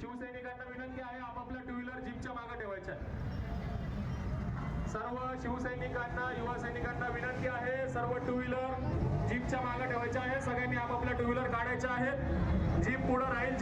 शिवसैनिकांना विनंती आहे आपापल्या टू व्हीलर जीपच्या मागे ठेवायच्या. सर्व शिवसैनिकांना युवा सैनिकांना विनंती आहे सर्व टू व्हीलर जीपच्या मागे ठेवायच्या आहे. सगळ्यांनी आपापल्या टू व्हीलर काढायच्या आहेत. जीप पुढे राहील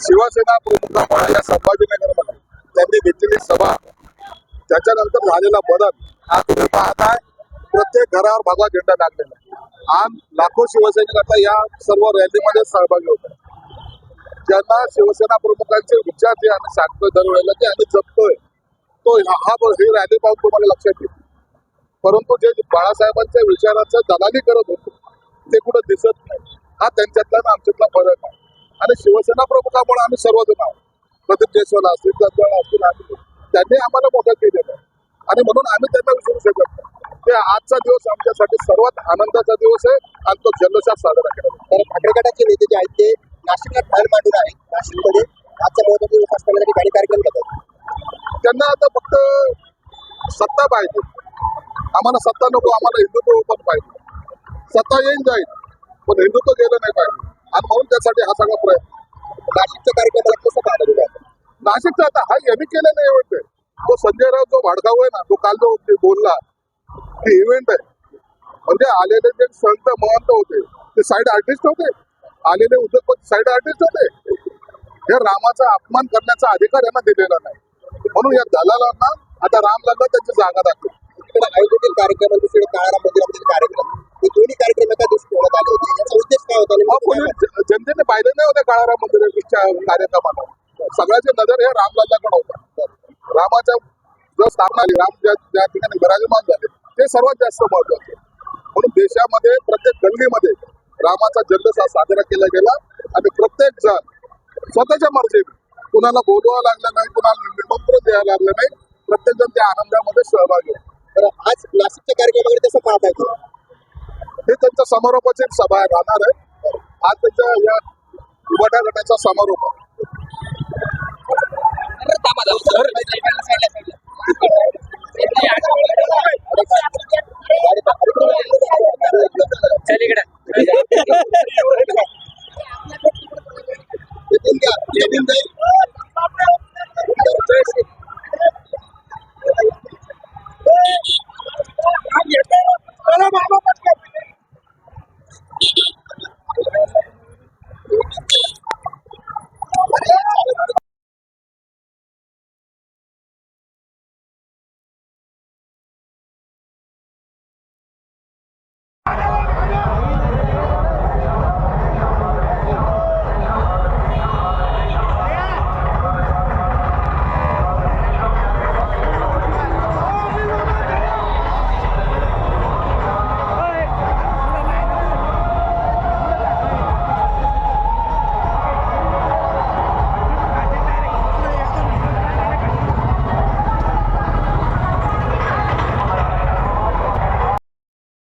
शिवसेना प्रमुख म्हणाल्या संभाजीनगरमध्ये त्यांनी घेतलेली सभा त्याच्यानंतर झालेला बदल हा तुम्ही पाहताय. प्रत्येक घरावर भगवा झेंडा लागलेला आहे. आज लाखो शिवसैनिक आता या सर्व रॅलीमध्ये सहभागी होत ज्यांना शिवसेना प्रमुखांचे विचार जे आम्ही सांगतोय दरवेळेला ते आम्ही जपतोय. तो हा ही रॅली पाहून तुम्हाला लक्षात येईल. परंतु जे बाळासाहेबांच्या विचाराचं दलाली करत होते ते कुठं दिसत नाही. हा त्यांच्यातला आणि आमच्यातला फरक आहे. आणि शिवसेना प्रमुखामुळे आम्ही सर्वजण आहोत. प्रदीप जयस्वाल असतील दत्तवाळ असतील आम्ही त्यांनी आम्हाला मोठं केलेलं आहे. आणि म्हणून आम्ही त्यांना विसरू शकत नाही. ते आजचा दिवस आमच्यासाठी सर्वात आनंदाचा दिवस आहे आणि तो जल्लोषात साजरा केला. तर ठाकरे गटाचे नेते जे आहेत ते नाशिकला ठार मांडून आहेत. नाशिकमध्ये आजचा महत्त्वाचा दिवस असताना त्यांनी काही कार्यक्रम घेतात त्यांना आता फक्त सत्ता पाहिजे. आम्हाला सत्ता नको आम्हाला हिंदुत्व पण पाहिजे. सत्ता येईल जाईल. पण हिंदुत्व गेलं नाही पाहिजे. आणि म्हणून त्यासाठी हा सगळा प्रयत्न. नाशिकच्या कार्यक्रमाला कसं पाहिलं तुम्ही आता? नाशिकचा आता हा यांनी केलेला इव्हेंट आहे तो संजय राव जो भाडगाव आहे ना तो काल जो बोलला ते इव्हेंट आहे. म्हणजे आलेले जे संत महंत होते ते साईड आर्टिस्ट होते. आलेले उद्योगपती साईड आर्टिस्ट होते. हे रामाचा अपमान करण्याचा अधिकार यांना दिलेला नाही. म्हणून या दलालांना आता राम त्यांची जागा दाखवली आपल्याला आयोजित कार्यक्रम आणि दुसरीकडे काळाराम मंदिरामधील कार्यक्रम. हे दोन्ही कार्यक्रम एका दिवशी ठेवण्यात आले होते. याचा उद्देश काय होता जनतेने पाहिलं नाही होत्या काळाराम मंदिराच्या कार्यक्रमाला. सगळ्याचे नजर हे रामलल्लाकडे होता. रामाच्या जो स्थापना राम ज्या ज्या ठिकाणी विराजमान झाले ते सर्वात जास्त महत्त्वाचे म्हणून देशामध्ये प्रत्येक गल्लीमध्ये रामाचा जल्लोष हा साजरा केला गेला. आणि प्रत्येक जण स्वतःच्या मर्जीने कुणाला बोलवा लागलं नाही कुणाला निमंत्रण द्यायला लागलं नाही प्रत्येक जण त्या आनंदामध्ये सहभागी तर आज नाशिकच्या कार्यक्रमाकडे कसं पाहताय तुम्ही? हे त्यांच्या समारोपाची सभा राहणार आहे. आज त्यांच्या या उभाटा गटाचा समारोप आहे.